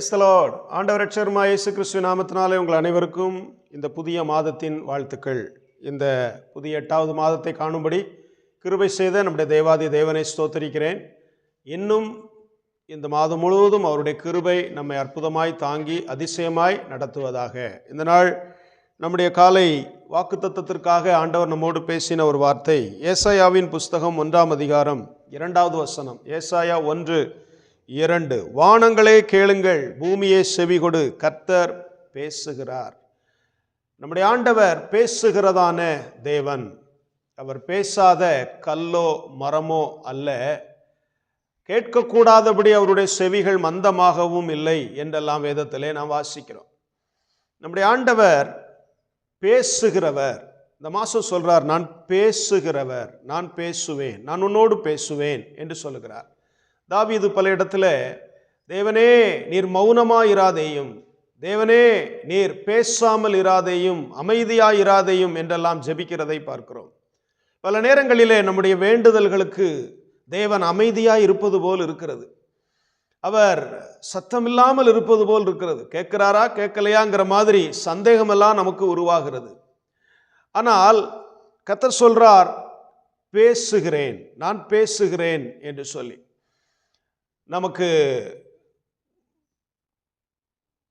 Praise the Lord ஆண்டவர் ரட்சகருமா இயேசு கிறிஸ்துவ நாமத்தினாலே உங்கள் அனைவருக்கும் இந்த புதிய மாதத்தின் வாழ்த்துக்கள். இந்த புதிய எட்டாவது மாதத்தை காணும்படி கிருபை செய்த நம்முடைய தேவாதி தேவனை ஸ்தோத்தரிக்கிறேன். இன்னும் இந்த மாதம் முழுவதும் அவருடைய கிருபை நம்மை அற்புதமாய் தாங்கி அதிசயமாய் நடத்துவதாக. இந்த நாள் நம்முடைய காலை வாக்குத்தத்திற்காக ஆண்டவர் நம்மோடு பேசின ஒரு வார்த்தை ஏசாயாவின் புஸ்தகம் ஒன்றாம் அதிகாரம் இரண்டாவது வசனம் ஏசாயா ஒன்று இரண்டு வானங்களே கேளுங்கள் பூமியே செவிகொடு கர்த்தர் பேசுகிறார். நம்முடைய ஆண்டவர் பேசுகிறதான தேவன். அவர் பேசாத கல்லோ மரமோ அல்ல. கேட்கக்கூடாதபடி அவருடைய செவிகள் மந்தமாகவும் இல்லை என்றெல்லாம் வேதத்திலே நாம் வாசிக்கிறோம். நம்முடைய ஆண்டவர் பேசுகிறவர். இந்த மாதம் சொல்கிறார் நான் பேசுகிறவர் நான் பேசுவேன் நான் உன்னோடு பேசுவேன் என்று சொல்லுகிறார். தாவீது பல இடத்துல தேவனே நீர் மௌனமாயிராதேயும் தேவனே நீர் பேசாமல் இராதேயும் அமைதியாயிராதேயும் என்றெல்லாம் ஜெபிக்கிறதை பார்க்கிறோம். பல நேரங்களிலே நம்முடைய வேண்டுதல்களுக்கு தேவன் அமைதியாய் இருப்பது போல் இருக்கிறது. அவர் சத்தமில்லாமல் இருப்பது போல் இருக்கிறது. கேட்கிறாரா கேட்கலையாங்கிற மாதிரி சந்தேகமெல்லாம் நமக்கு உருவாகிறது. ஆனால் கத்தர் சொல்றார் பேசுகிறேன் நான் பேசுகிறேன் என்று சொல்லி. நமக்கு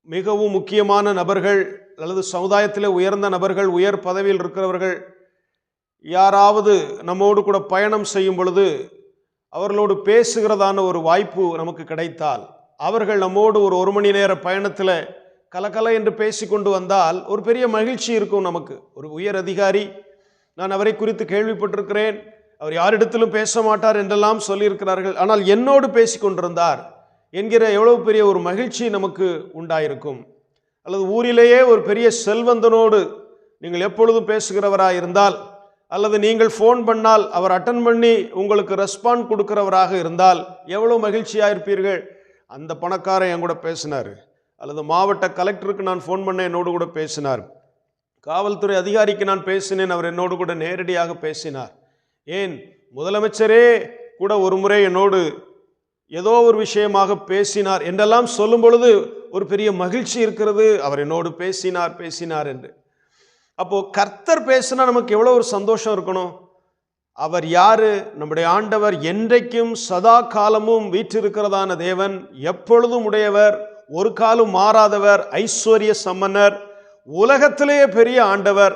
மிகவும் முக்கியமான நபர்கள் அல்லது சமுதாயத்தில் உயர்ந்த நபர்கள் உயர் பதவியில் இருக்கிறவர்கள் யாராவது நம்மோடு கூட பயணம் செய்யும் பொழுது அவர்களோடு பேசுகிறதான ஒரு வாய்ப்பு நமக்கு கிடைத்தால் அவர்கள் நம்மோடு ஒரு ஒரு மணி நேர பயணத்தில் கலக்கல என்று பேசி கொண்டு வந்தால் ஒரு பெரிய மகிழ்ச்சி இருக்கும் நமக்கு. ஒரு உயர் அதிகாரி நான் அவரை குறித்து கேள்விப்பட்டிருக்கிறேன். அவர் யாரிடத்திலும் பேச மாட்டார் என்றெல்லாம் சொல்லியிருக்கிறார்கள். ஆனால் என்னோடு பேசி கொண்டிருந்தார் என்கிற எவ்வளவு பெரிய ஒரு மகிழ்ச்சி நமக்கு உண்டாயிருக்கும். அல்லது ஊரிலேயே ஒரு பெரிய செல்வந்தனோடு நீங்கள் எப்பொழுதும் பேசுகிறவராக இருந்தால் அல்லது நீங்கள் ஃபோன் பண்ணால் அவர் அட்டன் பண்ணி உங்களுக்கு ரெஸ்பாண்ட் கொடுக்கிறவராக இருந்தால் எவ்வளோ மகிழ்ச்சியாக இருப்பீர்கள்? அந்த பணக்காரன் என் கூட பேசினார். அல்லது மாவட்ட கலெக்டருக்கு நான் ஃபோன் பண்ண என்னோடு கூட பேசினார். காவல்துறை அதிகாரிக்கு நான் பேசினேன் அவர் என்னோடு கூட நேரடியாக பேசினார். ஏன் முதலமைச்சரே கூட ஒரு முறை என்னோடு ஏதோ ஒரு விஷயமாக பேசினார் என்றெல்லாம் சொல்லும் பொழுது ஒரு பெரிய மகிழ்ச்சி இருக்கிறது. அவர் என்னோடு பேசினார் பேசினார் என்று. அப்போது கர்த்தர் பேசினா நமக்கு எவ்வளோ ஒரு சந்தோஷம் இருக்கணும். அவர் யாரு? நம்முடைய ஆண்டவர் என்றைக்கும் சதா காலமும் வீற்றிருக்கிறதான தேவன் எப்பொழுதும் உடையவர் ஒரு காலம் மாறாதவர் ஐஸ்வர்ய சம்மன்னர் உலகத்திலேயே பெரிய ஆண்டவர்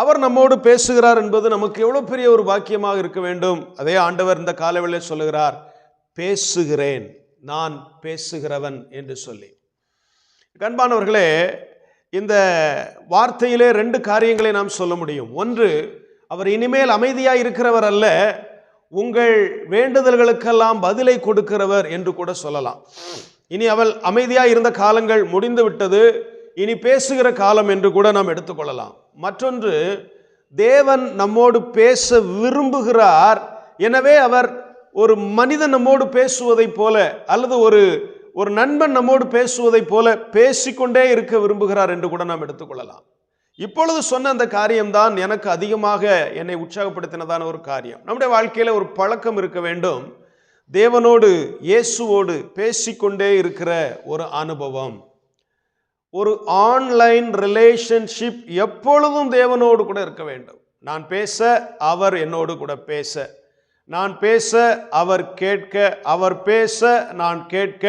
அவர் நம்மோடு பேசுகிறார் என்பது நமக்கு எவ்வளோ பெரிய ஒரு பாக்கியமாக இருக்க வேண்டும். அதே ஆண்டவர் இந்த காலவெளியில் சொல்லுகிறார் பேசுகிறேன் நான் பேசுகிறவன் என்று சொல்லி. கண்பானவர்களே இந்த வார்த்தையிலே ரெண்டு காரியங்களை நாம் சொல்ல முடியும். ஒன்று அவர் இனிமேல் அமைதியாக இருக்கிறவர் அல்ல உங்கள் வேண்டுதல்களுக்கெல்லாம் பதிலை கொடுக்கிறவர் என்று கூட சொல்லலாம். இனி அவள் அமைதியாக இருந்த காலங்கள் முடிந்து விட்டது இனி பேசுகிற காலம் என்று கூட நாம் எடுத்துக்கொள்ளலாம். மற்றொன்று தேவன் நம்மோடு பேச விரும்புகிறார். எனவே அவர் ஒரு மனிதன் நம்மோடு பேசுவதைப் போல அல்லது ஒரு ஒரு நண்பன் நம்மோடு பேசுவதைப் போல பேசிக்கொண்டே இருக்க விரும்புகிறார் என்று கூட நாம் எடுத்துக்கொள்ளலாம் இப்பொழுது சொன்ன அந்த காரியம்தான் எனக்கு அதிகமாக என்னை உற்சாகப்படுத்தினதான ஒரு காரியம். நம்முடைய வாழ்க்கையில் ஒரு பழக்கம் இருக்க வேண்டும். தேவனோடு இயேசுவோடு பேசிக்கொண்டே இருக்கிற ஒரு அனுபவம். ஒரு ஆன்லைன் ரிலேஷன்ஷிப் எப்பொழுதும் தேவனோடு கூட இருக்க வேண்டும். நான் பேச அவர் என்னோடு கூட பேச. நான் பேச அவர் கேட்க அவர் பேச நான் கேட்க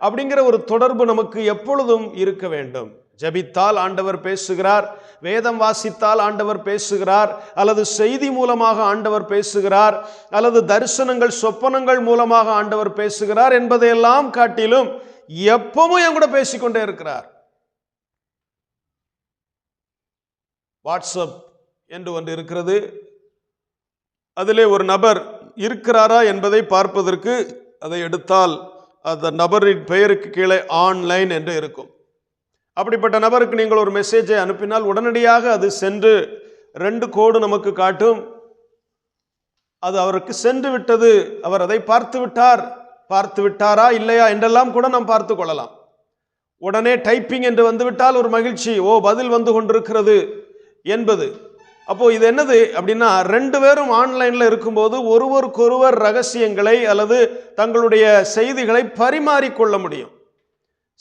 அப்படிங்கிற ஒரு தொடர்பு நமக்கு எப்பொழுதும் இருக்க வேண்டும். ஜபித்தால் ஆண்டவர் பேசுகிறார் வேதம் வாசித்தால் ஆண்டவர் பேசுகிறார் அல்லது செய்தி மூலமாக ஆண்டவர் பேசுகிறார் அல்லது தரிசனங்கள் சொப்பனங்கள் மூலமாக ஆண்டவர் பேசுகிறார் என்பதையெல்லாம் காட்டிலும் எப்பவும் என் கூட பேசிக்கொண்டே இருக்கிறார். வாட்ஸ்அப் என்று ஒன்று இருக்கிறது. அதிலே ஒரு நபர் இருக்கிறாரா என்பதை பார்ப்பதற்கு அதை எடுத்தால் அந்த நபரின் பெயருக்கு கீழே ஆன்லைன் என்று இருக்கும். அப்படிப்பட்ட நபருக்கு நீங்கள் ஒரு மெசேஜை அனுப்பினால் உடனடியாக அது சென்று ரெண்டு கோடு நமக்கு காட்டும். அது அவருக்கு சென்று விட்டது. அவர் அதை பார்த்து விட்டார். பார்த்து விட்டாரா இல்லையா என்றெல்லாம் கூட நாம் பார்த்து கொள்ளலாம். உடனே டைப்பிங் என்று வந்துவிட்டால் ஒரு மகிழ்ச்சி. ஓ பதில் வந்து கொண்டிருக்கிறது. என்பது. அப்போ இது என்னது அப்படின்னா ரெண்டு பேரும் ஆன்லைனில் இருக்கும்போது ஒருவருக்கொருவர் ரகசியங்களை அல்லது தங்களுடைய செய்திகளை பரிமாறிக்கொள்ள முடியும்.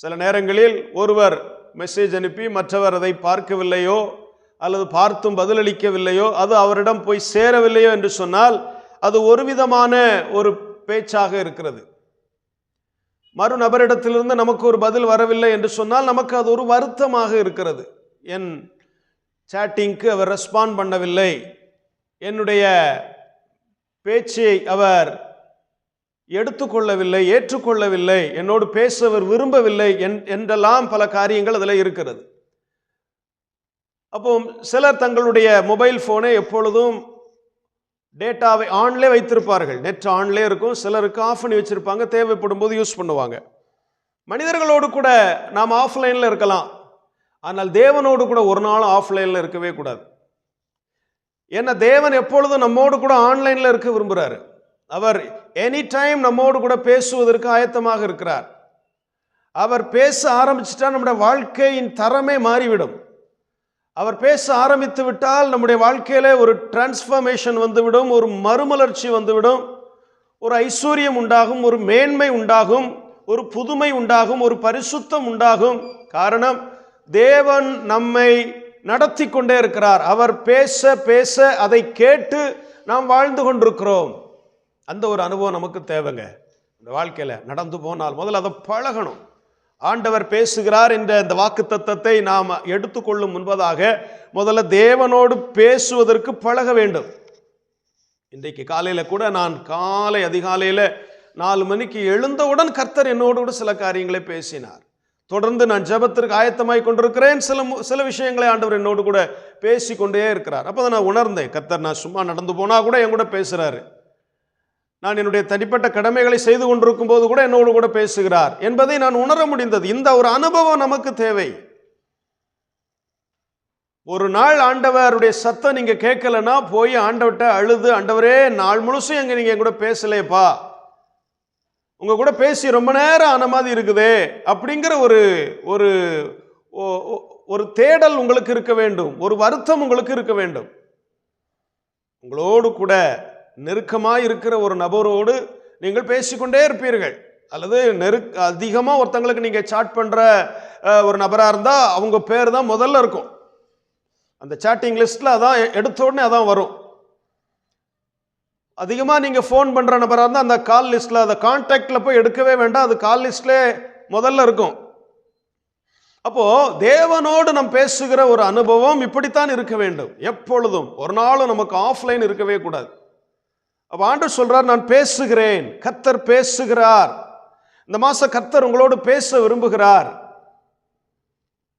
சில நேரங்களில் ஒருவர் மெசேஜ் அனுப்பி மற்றவர் அதை பார்க்கவில்லையோ அல்லது பார்த்தும் பதிலளிக்கவில்லையோ அது அவரிடம் போய் சேரவில்லையோ என்று சொன்னால் அது ஒரு விதமான ஒரு பேச்சாக இருக்கிறது. மறு நபரிடத்திலிருந்து நமக்கு ஒரு பதில் வரவில்லை என்று சொன்னால் நமக்கு அது ஒரு வருத்தமாக இருக்கிறது. என் சேட்டிங்க்கு அவர் ரெஸ்பாண்ட் பண்ணவில்லை. என்னுடைய பேச்சை அவர் எடுத்துக்கொள்ளவில்லை ஏற்றுக்கொள்ளவில்லை என்னோடு பேச அவர் விரும்பவில்லை என்- என்றெல்லாம் பல காரியங்கள் அதில் இருக்கிறது. அப்போ சிலர் தங்களுடைய மொபைல் ஃபோனை எப்பொழுதும் டேட்டாவை ஆன்லே வைத்திருப்பார்கள். நெட் ஆன்லே இருக்கும் சிலருக்கு ஆஃப் பண்ணி வச்சுருப்பாங்க தேவைப்படும் போது யூஸ் பண்ணுவாங்க. மனிதர்களோடு கூட நாம் ஆஃப்லைனில் இருக்கலாம். ஆனால் தேவனோடு கூட ஒரு நாளும் ஆஃப்லைனில் இருக்கவே கூடாது. ஏன்னா தேவன் எப்பொழுதும் நம்மோடு கூட ஆன்லைனில் இருக்க விரும்புகிறாரு அவர் எனி டைம் நம்மோடு கூட பேசுவதற்கு ஆயத்தமாக இருக்கிறார். அவர் பேச ஆரம்பிச்சிட்டா நம்முடைய வாழ்க்கையின் தரமே மாறிவிடும். அவர் பேச ஆரம்பித்து விட்டால் நம்முடைய வாழ்க்கையில் ஒரு டிரான்ஸ்ஃபர்மேஷன் வந்துவிடும் ஒரு மறுமலர்ச்சி வந்துவிடும் ஒரு ஐஸ்வர்யம் உண்டாகும் ஒரு மேன்மை உண்டாகும் ஒரு புதுமை உண்டாகும் ஒரு பரிசுத்தம் உண்டாகும். காரணம் தேவன் நம்மை நடத்தி கொண்டே இருக்கிறார். அவர் பேச பேச அதை கேட்டு நாம் வாழ்ந்து கொண்டிருக்கிறோம். அந்த ஒரு அனுபவம் நமக்கு தேவைங்க. இந்த வாழ்க்கையில் நடந்து போனால் முதல்ல அதை பழகணும். ஆண்டவர் பேசுகிறார் என்ற இந்த வாக்கு தத்தத்தை நாம் எடுத்துக்கொள்ளும் முன்பதாக முதல்ல தேவனோடு பேசுவதற்கு பழக வேண்டும். இன்றைக்கு காலையில் கூட நான் காலை அதிகாலையில் நாலு மணிக்கு எழுந்தவுடன் கர்த்தர் என்னோடு கூட சில காரியங்களை பேசினார். தொடர்ந்து நான் ஜெபத்திற்கு ஆயத்தமாய் கொண்டிருக்கிறேன். சில மு- சில விஷயங்களை ஆண்டவர் என்னோடு கூட பேசி கொண்டே இருக்கிறார். அப்போ நான் உணர்ந்தேன் கத்தர் நான் சும்மா நடந்து போனால் கூட என் கூட பேசுகிறாரு நான் என்னுடைய தனிப்பட்ட கடமைகளை செய்து கொண்டிருக்கும் போது கூட என்னோடு கூட பேசுகிறார். என்பதை நான் உணர முடிந்தது. இந்த ஒரு அனுபவம் நமக்கு தேவை. ஒரு நாள் ஆண்டவருடைய சத்தம் நீங்கள் கேட்கலன்னா போய் ஆண்டவர்கிட்ட அழுது ஆண்டவரே நாள் முழுசும் எங்கே நீங்கள் என் கூட பேசலையப்பா. உங்கள் கூட பேசி ரொம்ப நேரம் ஆன மாதிரி இருக்குதே அப்படிங்கிற ஒரு ஒரு ஒ- ஒ- ஒரு தேடல் உங்களுக்கு இருக்க வேண்டும். ஒரு வருத்தம் உங்களுக்கு இருக்க வேண்டும். உங்களோடு கூட நெருக்கமாக இருக்கிற ஒரு நபரோடு நீங்கள் பேசிக்கொண்டே இருப்பீர்கள். அல்லது நெருக் அதிகமாக ஒருத்தங்களுக்கு நீங்கள் சாட் பண்ணுற ஒரு நபராக இருந்தால் அவங்க பேர் தான் முதல்ல இருக்கும். அந்த சாட்டிங் லிஸ்ட்டில் அதான் எடுத்த உடனே அதான் வரும். அதிகமாக நீங்கள் ஃபோன் பண்ணுற நபராக இருந்தால் அந்த கால் லிஸ்ட்டில் அந்த கான்டாக்டில் போய் எடுக்கவே வேண்டாம். அது கால் லிஸ்ட்லே முதல்ல இருக்கும். அப்போது தேவனோடு நம் பேசுகிற ஒரு அனுபவம் இப்படித்தான் இருக்க வேண்டும். எப்பொழுதும். ஒரு நாளும் நமக்கு ஆஃப்லைன் இருக்கவே கூடாது. அப்போ ஆண்டு சொல்கிறார் நான் பேசுகிறேன். கத்தர் பேசுகிறார். இந்த மாதம் கத்தர் உங்களோடு பேச விரும்புகிறார்.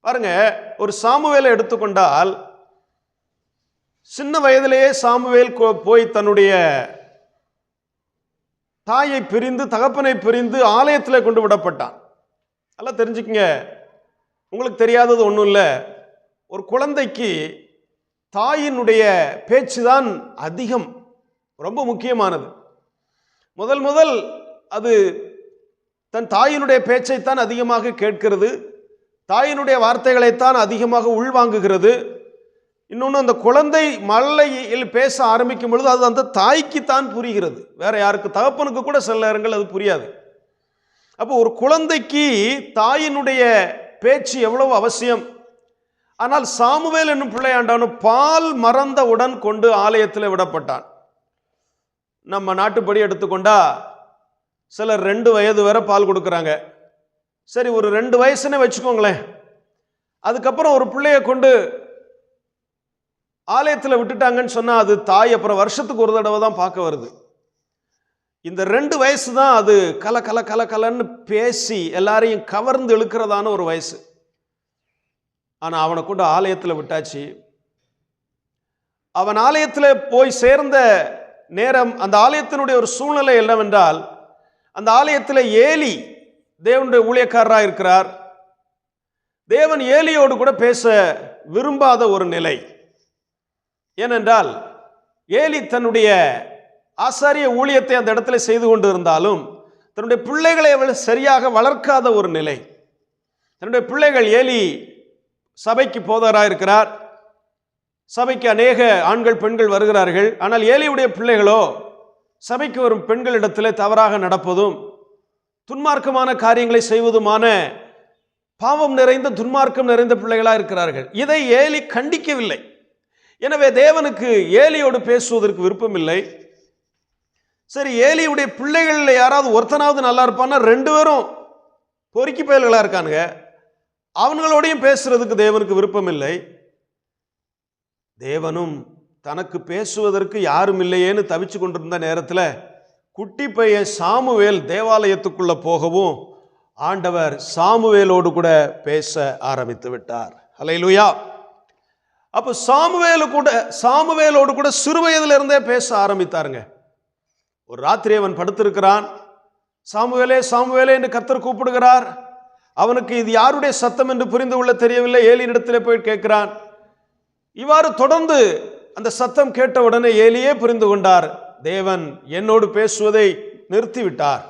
பாருங்க ஒரு சாமுவேலை எடுத்துக்கொண்டால் சின்ன வயதிலேயே சாமுவேல் கோ- போய் தன்னுடைய தாயை பிரிந்து தகப்பனை பிரிந்து ஆலயத்தில் கொண்டு விடப்பட்டான். நல்லா தெரிஞ்சுக்கங்க. உங்களுக்கு தெரியாதது ஒன்றும் இல்லை. ஒரு குழந்தைக்கு தாயினுடைய பேச்சு தான் அதிகம் ரொம்ப முக்கியமானது. முதல் முதல் அது தன் தாயினுடைய பேச்சைத்தான் அதிகமாக கேட்கிறது தாயினுடைய வார்த்தைகளைத்தான் அதிகமாக உள்வாங்குகிறது. இன்னொன்று அந்த குழந்தை மல்லையில் பேச ஆரம்பிக்கும் பொழுது அது அந்த தாய்க்குத்தான் புரிகிறது. வேற யாருக்கு தகப்பனுக்கு கூட சில நேரங்கள் அது புரியாது. அப்போ ஒரு குழந்தைக்கு தாயினுடைய பேச்சு எவ்வளவு அவசியம்? ஆனால் சாமுவேல் என்னும் பிள்ளையாண்டானு பால் மறந்தவுடன் கொண்டு ஆலயத்தில் விடப்பட்டான். நம்ம நாட்டுப்படி எடுத்துக்கொண்டா சிலர் ரெண்டு வயது வரை பால் கொடுக்குறாங்க. சரி ஒரு ரெண்டு வயசுன்னு வச்சுக்கோங்களேன். அதுக்கப்புறம் ஒரு பிள்ளைய கொண்டு ஆலயத்தில் விட்டுட்டாங்கன்னு சொன்னால் அது தாய் அப்புறம் வருஷத்துக்கு ஒரு தடவை தான் பார்க்க வருது. இந்த ரெண்டு வயசு தான் அது கல கல கல கலன்னு பேசி எல்லாரையும் கவர்ந்து இழுக்கிறதான ஒரு வயசு. ஆனால் அவனை கொண்டு ஆலயத்தில் விட்டாச்சு. அவன் ஆலயத்தில் போய் சேர்ந்த நேரம் அந்த ஆலயத்தினுடைய ஒரு சூழ்நிலை என்னவென்றால் அந்த ஆலயத்தில் ஏலி தேவனுடைய ஊழியக்காரராக இருக்கிறார் தேவன் ஏலியோடு கூட பேச விரும்பாத ஒரு நிலை. ஏனென்றால் ஏலி தன்னுடைய ஆசாரிய ஊழியத்தை அந்த இடத்துல செய்து கொண்டு இருந்தாலும் தன்னுடைய பிள்ளைகளை அவள் சரியாக வளர்க்காத ஒரு நிலை. தன்னுடைய பிள்ளைகள் ஏலி சபைக்கு போதராக இருக்கிறார் சபைக்கு அநேக ஆண்கள் பெண்கள் வருகிறார்கள். ஆனால் ஏலியுடைய பிள்ளைகளோ சபைக்கு வரும் பெண்களிடத்தில் தவறாக நடப்பதும் துன்மார்க்கமான காரியங்களை செய்வதுமான பாவம் நிறைந்த துன்மார்க்கம் நிறைந்த பிள்ளைகளாக இருக்கிறார்கள் இதை ஏலி கண்டிக்கவில்லை. எனவே தேவனுக்கு ஏலியோடு பேசுவதற்கு விருப்பமில்லை. சரி ஏலியுடைய பிள்ளைகளில் யாராவது ஒருத்தனாவது நல்லா இருப்பான்னா ரெண்டு பேரும் பொறுக்கி பயல்களாக இருக்கானுங்க. அவங்களோடையும் பேசுறதுக்கு தேவனுக்கு விருப்பமில்லை. தேவனும் தனக்கு பேசுவதற்கு யாரும் இல்லையேன்னு தவிச்சு கொண்டிருந்த நேரத்தில் குட்டி பையன் சாமுவேல் தேவாலயத்துக்குள்ள போகவும் ஆண்டவர் சாமுவேலோடு கூட பேச ஆரம்பித்து விட்டார். ஹalleluya. அப்போ சாமுவேலு கூட சாமுவேலோடு கூட சிறு வயதிலிருந்தே பேச ஆரம்பித்தாருங்க. ஒரு ராத்திரி அவன் படுத்திருக்கிறான். சாமுவேலே சாமுவேலே என்று கத்தர் கூப்பிடுகிறார். அவனுக்கு இது யாருடைய சத்தம் என்று புரிந்து கொள்ள தெரியவில்லை. ஏலியினிடத்திலே போய் கேட்கிறான். இவ்வாறு தொடர்ந்து அந்த சத்தம் கேட்ட உடனே ஏலியே புரிந்து கொண்டார். தேவன் என்னோடு பேசுவதை நிறுத்திவிட்டார்.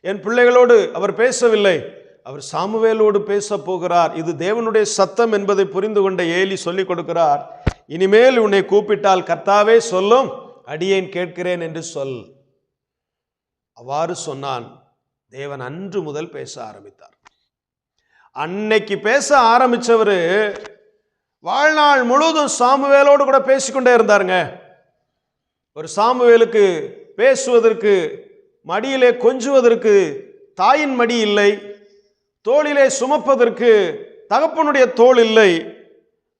என் பிள்ளைகளோடு அவர் பேசவில்லை. அவர் சாமுவேலோடு பேச போகிறார். இது தேவனுடைய சத்தம் என்பதை புரிந்து கொண்ட ஏலி சொல்லிக் கொடுக்கிறார். இனிமேல் உன்னை கூப்பிட்டால் கர்த்தாவே சொல்லும் அடியேன் கேட்கிறேன் என்று சொல். அவ்வாறு சொன்னான். தேவன் அன்று முதல் பேச ஆரம்பித்தார். அன்னைக்கு பேச ஆரம்பித்தவர் வாழ்நாள் முழுவதும் சாமுவேலோடு கூட பேசிக்கொண்டே இருந்தாருங்க. ஒரு சாமுவேலுக்கு பேசுவதற்கு மடியிலே கொஞ்சுவதற்கு தாயின் மடி இல்லை. தோளிலே சுமப்பதற்கு தகப்பனுடைய தோள் இல்லை.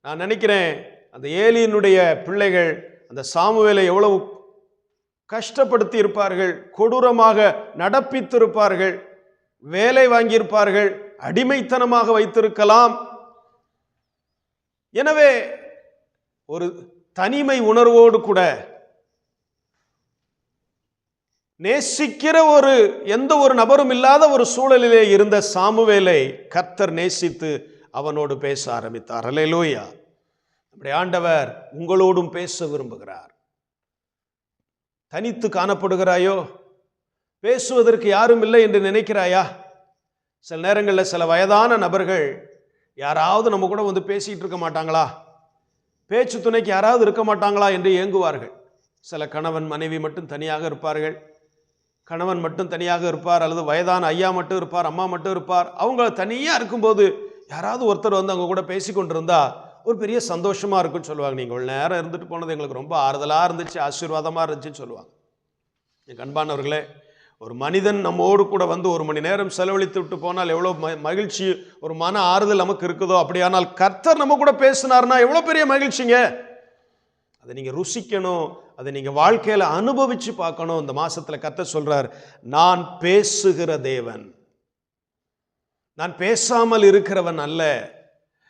நான் நினைக்கிறேன் அந்த ஏலியினுடைய பிள்ளைகள் அந்த சாமுவேலை எவ்வளவு கஷ்டப்படுத்தி இருப்பார்கள் கொடூரமாக நடப்பித்திருப்பார்கள் வேலை வாங்கியிருப்பார்கள் அடிமைத்தனமாக வைத்திருக்கலாம். எனவே ஒரு தனிமை உணர்வோடு கூட நேசிக்கிற ஒரு எந்த ஒரு நபரும் இல்லாத ஒரு சூழலிலே இருந்த சாமுவேலை கர்த்தர் நேசித்து அவனோடு பேச ஆரம்பித்தார். அல்லேலூயா நம்முடைய ஆண்டவர் உங்களோடும் பேச விரும்புகிறார். தனித்து காணப்படுகிறாயோ? பேசுவதற்கு யாரும் இல்லை என்று நினைக்கிறாயா? சில நேரங்களில் சில வயதான நபர்கள் யாராவது நம்ம கூட வந்து பேசிகிட்டு இருக்க மாட்டாங்களா? பேச்சு துணைக்கு யாராவது இருக்க மாட்டாங்களா என்று ஏங்குவார்கள். சில கணவன் மனைவி மட்டும் தனியாக இருப்பார்கள். கணவன் மட்டும் தனியாக இருப்பார் அல்லது வயதான ஐயா மட்டும் இருப்பார் அம்மா மட்டும் இருப்பார் அவங்க தனியாக இருக்கும்போது யாராவது ஒருத்தர் வந்து அவங்க கூட பேசி கொண்டிருந்தா ஒரு பெரிய சந்தோஷமாக இருக்குன்னு சொல்லுவாங்க. நீங்கள் இவ்வளோ நேரம் இருந்துட்டு போனது எங்களுக்கு ரொம்ப ஆறுதலாக இருந்துச்சு ஆசீர்வாதமாக இருந்துச்சுன்னு சொல்லுவாங்க. என் கண்பானவர்களே ஒரு மனிதன் நம்மோடு கூட வந்து ஒரு மணி நேரம் செலவழித்து விட்டு போனால் எவ்வளோ ம- மகிழ்ச்சி ஒரு மன ஆறுதல் நமக்கு இருக்குதோ? அப்படியானால் கர்த்தர் நம்ம கூட பேசினார்னா எவ்வளோ பெரிய மகிழ்ச்சிங்க? அதை நீங்கள் ருசிக்கணும் அதை நீங்கள் வாழ்க்கையில் அனுபவித்து பார்க்கணும். இந்த மாதத்தில் கத்த சொல்கிறார் நான் பேசுகிற தேவன். நான் பேசாமல் இருக்கிறவன் அல்ல.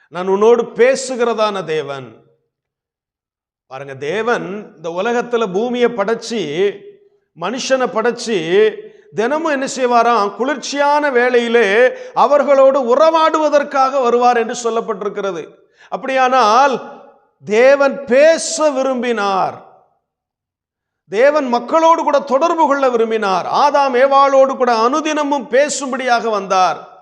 நான் உன்னோடு பேசுகிறதான தேவன். பாருங்க தேவன் இந்த உலகத்தில் பூமியை படைச்சி மனுஷனை படைச்சி தினமும் என்ன செய்வாராம்? குளிர்ச்சியான வேளையிலே அவர்களோடு உறவாடுவதற்காக வருவார் என்று சொல்லப்பட்டிருக்கிறது. அப்படியானால் தேவன் பேச விரும்பினார். தேவன் மக்களோடு கூட தொடர்பு கொள்ள விரும்பினார். ஆதாம் ஏவாளோடு கூட அனுதினமும் பேசும்படியாக வந்தார்.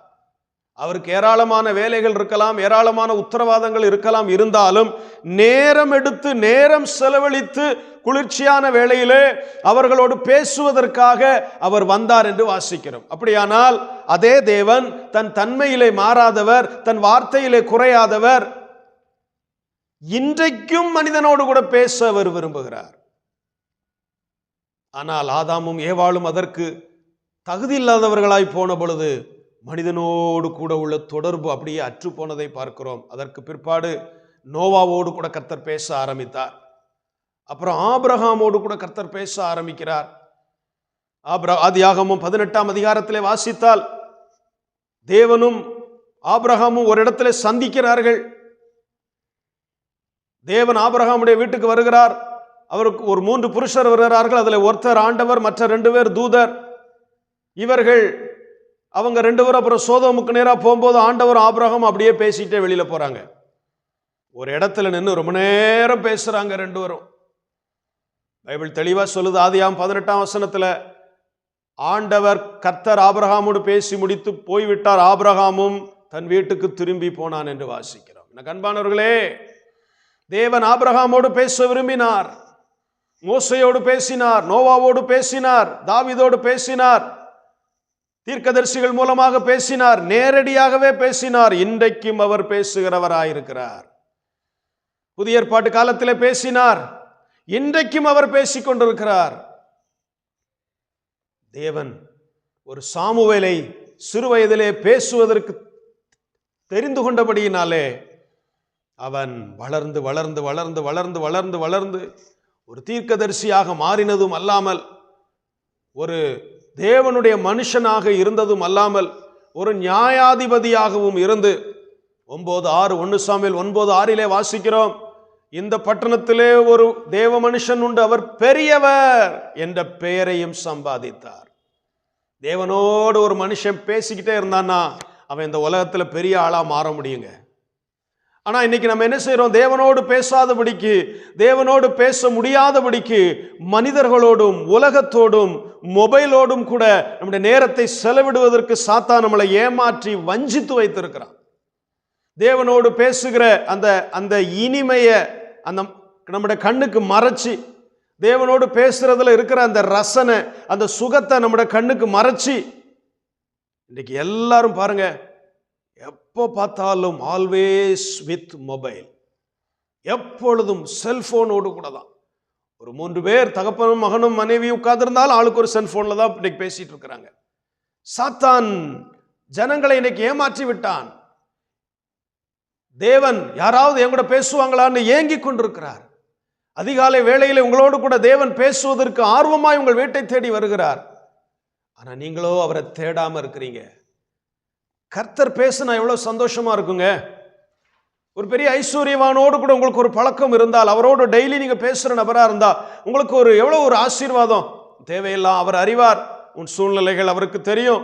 அவருக்கு ஏராளமான வேலைகள் இருக்கலாம் ஏராளமான உத்தரவாதங்கள் இருக்கலாம். இருந்தாலும் நேரம் எடுத்து நேரம் செலவழித்து குளிர்ச்சியான வேளையிலே அவர்களோடு பேசுவதற்காக அவர் வந்தார் என்று வாசிக்கிறோம். அப்படியானால் அதே தேவன் தன் தன்மையிலே மாறாதவர் தன் வார்த்தையிலே குறையாதவர் இன்றைக்கும் மனிதனோடு கூட பேச அவர் விரும்புகிறார். ஆனால் ஆதாமும் ஏவாளும் அதற்கு தகுதி இல்லாதவர்களாய் போன பொழுது மனிதனோடு கூட உள்ள தொடர்பு அப்படியே அற்று போனதை பார்க்கிறோம். அதற்கு பிற்பாடு நோவாவோடு கூட கர்த்தர் பேச ஆரம்பித்தார். அப்புறம் ஆப்ரஹாமோடு கூட கர்த்தர் பேச ஆரம்பிக்கிறார். ஆப்ரா ஆதியாகமும் பதினெட்டாம் அதிகாரத்திலே வாசித்தால் தேவனும் ஆப்ரஹாமும் ஒரு இடத்துல சந்திக்கிறார்கள். தேவன் ஆபரகாமுடைய வீட்டுக்கு வருகிறார். அவருக்கு ஒரு மூன்று புருஷர் வருகிறார்கள். அதில் ஒருத்தர் ஆண்டவர் மற்ற ரெண்டு பேர் தூதர். இவர்கள் அவங்க ரெண்டு பேரும் அப்புறம் சோதமுக்கு நேராக போகும்போது ஆண்டவர் ஆபரகம் அப்படியே பேசிட்டே வெளியில் போகிறாங்க ஒரு இடத்துல நின்று ரொம்ப நேரம் பேசுகிறாங்க ரெண்டு பேரும். பைபிள் தெளிவாக சொல்லுது ஆதியாம் பதினெட்டாம் வசனத்தில் ஆண்டவர் கர்த்தர் ஆபிரகாமோடு பேசி முடித்து போய்விட்டார். ஆபிரகாமும் தன் வீட்டுக்கு திரும்பி போனான் என்று வாசிக்கிறோம். எனக்கு தேவன் ஆபிரகாமோடு பேச விரும்பினார். மோசையோடு பேசினார் நோவாவோடு பேசினார் தாவிதோடு பேசினார் தீர்க்கதரிசிகள் மூலமாக பேசினார் நேரடியாகவே பேசினார் இன்றைக்கும் அவர் பேசுகிறவராயிருக்கிறார். புதிய ஏற்பாட்டு காலத்தில் பேசினார் இன்றைக்கும் அவர் பேசிக் கொண்டிருக்கிறார். தேவன் ஒரு சாமுவேலை சிறுவயதிலே பேசுவதற்கு தெரிந்து கொண்டபடியினாலே அவன் வளர்ந்து வளர்ந்து வளர்ந்து வளர்ந்து வளர்ந்து வளர்ந்து ஒரு தீர்க்கதரிசியாக மாறினதும் அல்லாமல் ஒரு தேவனுடைய மனுஷனாக இருந்ததும் அல்லாமல் ஒரு நியாயாதிபதியாகவும் இருந்து ஒன்பது ஆறு ஒன்று சாமியில் ஒன்பது ஆறிலே வாசிக்கிறோம். இந்த பட்டணத்திலே ஒரு தேவ மனுஷன் உண்டு அவர் பெரியவர் என்ற பெயரையும் சம்பாதித்தார். தேவனோடு ஒரு மனுஷன் பேசிக்கிட்டே இருந்தான்னா அவன் இந்த உலகத்தில் பெரிய ஆளாக மாற முடியுங்க. ஆனால் இன்னைக்கு நம்ம என்ன செய்கிறோம் தேவனோடு பேசாதபடிக்கு தேவனோடு பேச முடியாதபடிக்கு மனிதர்களோடும் உலகத்தோடும் மொபைலோடும் கூட நம்முடைய நேரத்தை செலவிடுவதற்கு சாத்தா நம்மளை ஏமாற்றி வஞ்சித்து வைத்திருக்கிறான் தேவனோடு பேசுகிற அந்த அந்த இனிமையை அந்த நம்முடைய கண்ணுக்கு மறைச்சி தேவனோடு பேசுறதுல இருக்கிற அந்த ரசனை அந்த சுகத்தை நம்முடைய கண்ணுக்கு மறைச்சி இன்னைக்கு எல்லாரும் பாருங்கள் எப்போ பார்த்தாலும் ஆல்வேஸ் வித் மொபைல் எப்பொழுதும் செல்ஃபோனோடு கூட தான். ஒரு மூன்று பேர் தகப்பனும் மகனும் மனைவியும் உட்கார்ந்துருந்தாலும் ஆளுக்கு ஒரு செல்ஃபோனில் தான் இன்னைக்கு பேசிகிட்டு இருக்கிறாங்க. சாத்தான் ஜனங்களை இன்னைக்கு ஏமாற்றி விட்டான். தேவன் யாராவது என் கூட பேசுவாங்களான்னு ஏங்கி கொண்டிருக்கிறார். அதிகாலை வேளையில் உங்களோடு கூட தேவன் பேசுவதற்கு ஆர்வமாய் உங்கள் வீட்டை தேடி வருகிறார். ஆனால் நீங்களோ அவரை தேடாமல் இருக்கிறீங்க. கர்த்தர் பேசுனா எவ்வளோ சந்தோஷமாக இருக்குங்க. ஒரு பெரிய ஐஸ்வர்யவானோடு கூட உங்களுக்கு ஒரு பழக்கம் இருந்தால் அவரோடு டெய்லி நீங்கள் பேசுகிற நபராக இருந்தால் உங்களுக்கு ஒரு எவ்வளோ ஒரு ஆசீர்வாதம். தேவையில்லாம் அவர் அறிவார். உன் சூழ்நிலைகள் அவருக்கு தெரியும்.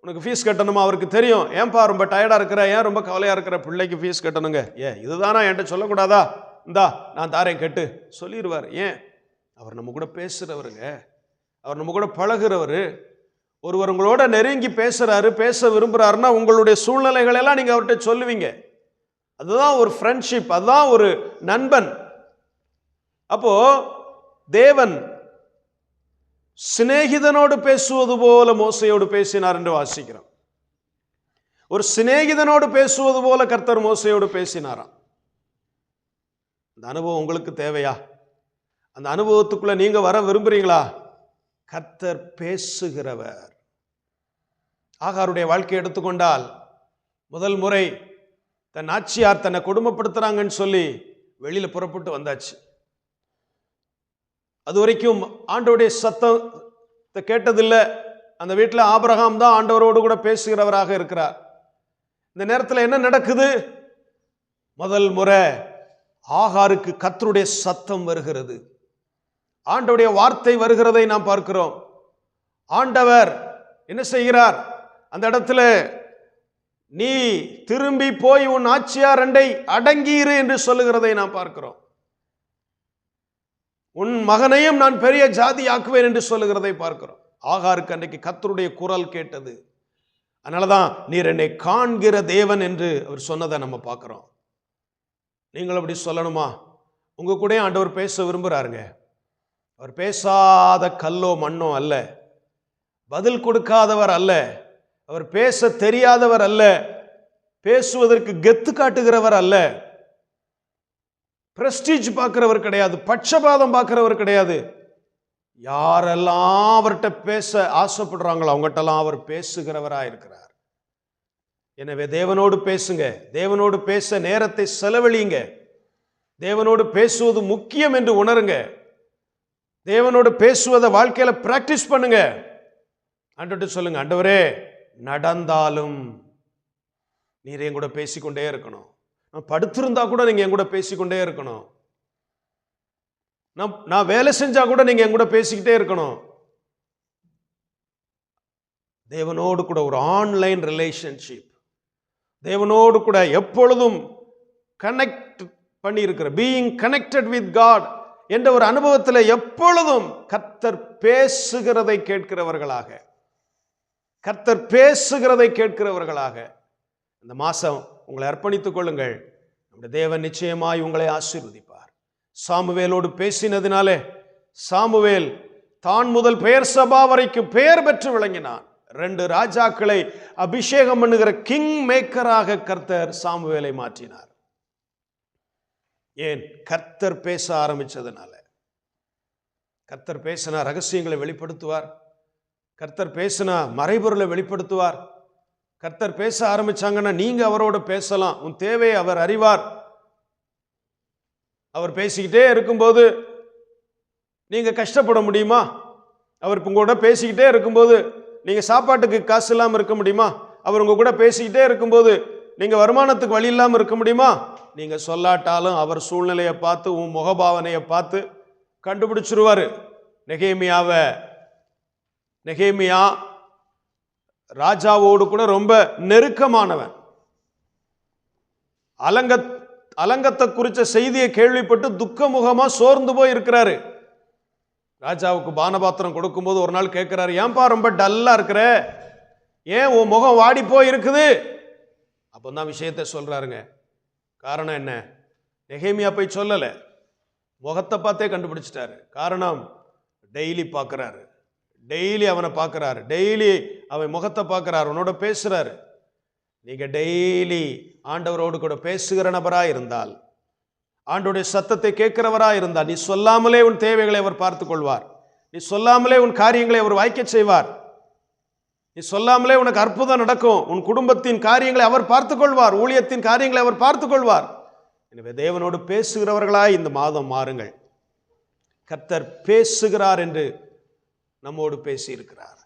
உனக்கு ஃபீஸ் கட்டணுமா அவருக்கு தெரியும். ஏன்பா ரொம்ப டயர்டாக இருக்கிற ஏன் ரொம்ப கவலையாக இருக்கிற பிள்ளைக்கு ஃபீஸ் கட்டணுங்க? ஏன் இதுதானா? என்கிட்ட சொல்லக்கூடாதா? இந்தா நான் தாரேன் கெட்டு. சொல்லிடுவார் ஏன்? அவர் நம்ம கூட பேசுகிறவருங்க அவர் நம்ம கூட பழகுறவர். ஒருவர் உங்களோட நெருங்கி பேசுறாரு பேச விரும்புறாருன்னா உங்களுடைய சூழ்நிலைகள் எல்லாம் நீங்க அவர்கிட்ட சொல்லுவீங்க. அதுதான் ஒரு ஃப்ரெண்ட்ஷிப் அதுதான் ஒரு நண்பன். அப்போ தேவன் சிநேகிதனோடு பேசுவது போல மோசையோடு பேசினார் என்று வாசிக்கிறோம். ஒரு சிநேகிதனோடு பேசுவது போல கர்த்தர் மோசையோடு பேசினாராம். அந்த அனுபவம் உங்களுக்கு தேவையா? அந்த அனுபவத்துக்குள்ள நீங்க வர விரும்புறீங்களா? கர்த்தர் பேசுகிறவர். ஆகாருடைய வாழ்க்கையை எடுத்துக்கொண்டால் முதல் முறை தன் ஆட்சியார் தன்னை கொடுமைப்படுத்துகிறாங்கன்னு சொல்லி வெளியில் புறப்பட்டு வந்தாச்சு. அது வரைக்கும் ஆண்டவருடைய சத்தத்தை கேட்டதில்லை. அந்த வீட்டில் ஆபிரகாம் தான் ஆண்டவரோடு கூட பேசுகிறவராக இருக்கிறார். இந்த நேரத்தில் என்ன நடக்குது? முதல் முறை ஆகாருக்கு கத்தருடைய சத்தம் வருகிறது. ஆண்டவுடைய வார்த்தை வருகிறதை நாம் பார்க்கிறோம். ஆண்டவர் என்ன செய்கிறார்? அந்த இடத்துல நீ திரும்பி போய் உன் ஆட்சியார் ரெண்டை அடங்கியிரு என்று சொல்லுகிறதை நாம் பார்க்கிறோம். உன் மகனையும் நான் பெரிய ஜாதி ஆக்குவேன் என்று சொல்லுகிறதை பார்க்கிறோம். ஆகாருக்கு அன்றைக்கு கத்தருடைய குரல் கேட்டது. அதனாலதான் நீர் என்னை காண்கிற தேவன் என்று அவர் சொன்னதை நம்ம பார்க்கிறோம். நீங்களும் அப்படி சொல்லணுமா? உங்க கூட ஆண்டவர் பேச விரும்புகிறாருங்க அவர் பேசாத கல்லோ மண்ணோ அல்ல. பதில் கொடுக்காதவர் அல்ல. அவர் பேச தெரியாதவர் அல்ல. பேசுவதற்கு கெத்து காட்டுகிறவர் அல்ல. பிரஸ்டீஜ் பார்க்கிறவர் கிடையாது. பட்சபாதம் பார்க்கிறவர் கிடையாது. யாரெல்லாம் அவர்கிட்ட பேச ஆசைப்படுறாங்களோ அவங்ககிட்டலாம் அவர் பேசுகிறவராக இருக்கிறார். எனவே தேவனோடு பேசுங்க. தேவனோடு பேச நேரத்தை செலவழியுங்க. தேவனோடு பேசுவது முக்கியம் என்று உணருங்க. தேவனோடு பேசுவதை வாழ்க்கையில் ப்ராக்டிஸ் பண்ணுங்க. அன்றுட்டு சொல்லுங்க அண்டவரே நடந்தாலும் நீர் என் கூட பேசிக்கொண்டே இருக்கணும். நான் படுத்திருந்தா கூட நீங்கள் என் கூட பேசிக்கொண்டே இருக்கணும். நான் நான் வேலை செஞ்சா கூட நீங்கள் என் கூட பேசிக்கிட்டே இருக்கணும். தேவனோடு கூட ஒரு ஆன்லைன் ரிலேஷன்ஷிப் தேவனோடு கூட எப்பொழுதும் கனெக்ட் பண்ணியிருக்கிற பீயிங் கனெக்டட் வித் காட் என்ற ஒரு அனுபவத்தில் எப்பொழுதும் கர்த்தர் பேசுகிறதை கேட்கிறவர்களாக. கர்த்தர் பேசுகிறதை கேட்கிறவர்களாக. இந்த மாதம் உங்களை அர்ப்பணித்துக் கொள்ளுங்கள். நம்முடைய தேவன் நிச்சயமாய் உங்களை ஆசீர்வதிப்பார். சாமுவேலோடு பேசினதினாலே சாமுவேல் தான் முதல் பெயர் சபா வரைக்கும் பெயர் பெற்று விளங்கினான். ரெண்டு ராஜாக்களை அபிஷேகம் பண்ணுகிற கிங் மேக்கராக கர்த்தர் சாமுவேலை மாற்றினார். ஏன்? கர்த்தர் பேச ஆரம்பித்ததுனால கர்த்தர் பேசினா ரகசியங்களை வெளிப்படுத்துவார். கர்த்தர் பேசினா மறைபொருளை வெளிப்படுத்துவார். கர்த்தர் பேச ஆரம்பிச்சாங்கன்னா நீங்கள் அவரோட பேசலாம். உன் தேவையை அவர் அறிவார். அவர் பேசிக்கிட்டே இருக்கும்போது நீங்கள் கஷ்டப்பட முடியுமா? அவர் உங்க கூட பேசிக்கிட்டே இருக்கும்போது நீங்கள் சாப்பாட்டுக்கு காசு இல்லாமல் இருக்க முடியுமா? அவர் உங்கள் கூட பேசிக்கிட்டே இருக்கும்போது நீங்கள் வருமானத்துக்கு வழி இல்லாமல் இருக்க முடியுமா? நீங்கள் சொல்லாட்டாலும் அவர் சூழ்நிலையை பார்த்து உன் முகபாவனையை பார்த்து கண்டுபிடிச்சிருவார். நெகேமியாவை நெகேமியா ராஜாவோடு கூட ரொம்ப நெருக்கமானவன். அலங்க அலங்கத்தை குறித்த செய்தியை கேள்விப்பட்டு துக்கமுகமாக சோர்ந்து போய் இருக்கிறாரு ராஜாவுக்கு பானபாத்திரம் கொடுக்கும்போது ஒரு நாள் கேட்குறாரு ஏன்பா ரொம்ப டல்லாக இருக்கிற? ஏன் உன் முகம் வாடி போய் இருக்குது அப்போதான் விஷயத்தை சொல்கிறாருங்க காரணம் என்ன? நெகேமியா போய் சொல்லலை. முகத்தை பார்த்தே கண்டுபிடிச்சிட்டாரு. காரணம் டெய்லி பார்க்குறாரு. டெய்லி அவனை பார்க்குறாரு. டெய்லி அவன் முகத்தை பார்க்குறாரு. உன்னோட பேசுகிறாரு நீங்கள் டெய்லி ஆண்டவரோடு கூட பேசுகிற நபராக இருந்தால் ஆண்டோடைய சத்தத்தை கேட்குறவராக இருந்தால் நீ சொல்லாமலே உன் தேவைகளை அவர் பார்த்து கொள்வார் நீ சொல்லாமலே உன் காரியங்களை அவர் வாய்க்க செய்வார். நீ சொல்லாமலே உனக்கு அற்புதம் நடக்கும். உன் குடும்பத்தின் காரியங்களை அவர் பார்த்துக்கொள்வார். ஊழியத்தின் காரியங்களை அவர் பார்த்துக்கொள்வார். எனவே தேவனோடு பேசுகிறவர்களாய் இந்த மாதம் மாறுங்கள். கர்த்தர் பேசுகிறார் என்று நம்மோடு பேசியிருக்கிறார்.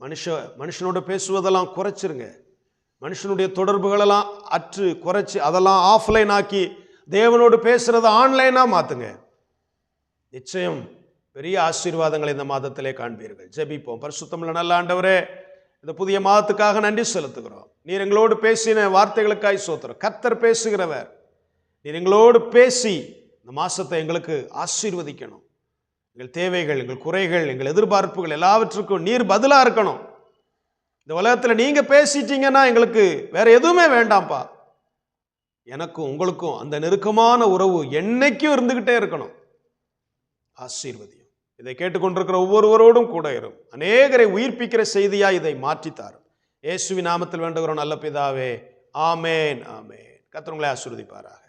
மனுஷ மனுஷனோடு பேசுவதெல்லாம் குறைச்சிருங்க. மனுஷனுடைய தொடர்புகளெல்லாம் அற்று குறைச்சி அதெல்லாம் ஆஃப்லைன் ஆக்கி தேவனோடு பேசுகிறத ஆன்லைனாக மாற்றுங்க நிச்சயம் பெரிய ஆசீர்வாதங்களை இந்த மாதத்திலே காண்பீர்கள். ஜெபிப்போம். பரிசுத்தமில்ல நல்ல ஆண்டவரே இந்த புதிய மாதத்துக்காக நன்றி செலுத்துகிறோம். நீர் எங்களோடு பேசின வார்த்தைகளுக்காய் சோத்துறோம் கத்தர் பேசுகிறவர். நீர் எங்களோடு பேசி இந்த மாதத்தை எங்களுக்கு ஆசீர்வதிக்கணும். எங்கள் தேவைகள் எங்கள் குறைகள் எங்கள் எதிர்பார்ப்புகள் எல்லாவற்றுக்கும் நீர் பதிலாக இருக்கணும். இந்த உலகத்தில் நீங்கள் பேசிட்டீங்கன்னா எங்களுக்கு வேற எதுவுமே வேண்டாம்ப்பா. எனக்கும் உங்களுக்கும் அந்த நெருக்கமான உறவு என்னைக்கும் இருந்துக்கிட்டே இருக்கணும். ஆசீர்வதியும். இதை கேட்டுக்கொண்டிருக்கிற ஒவ்வொருவரோடும் கூட இரும். அநேகரை உயிர்ப்பிக்கிற செய்தியாக இதை மாற்றித்தார் இயேசுவி நாமத்தில் வேண்டுகிறோம் நல்ல பிதாவே. ஆமேன் ஆமேன். கத்திரங்களை ஆசிர்வதிப்பாராக.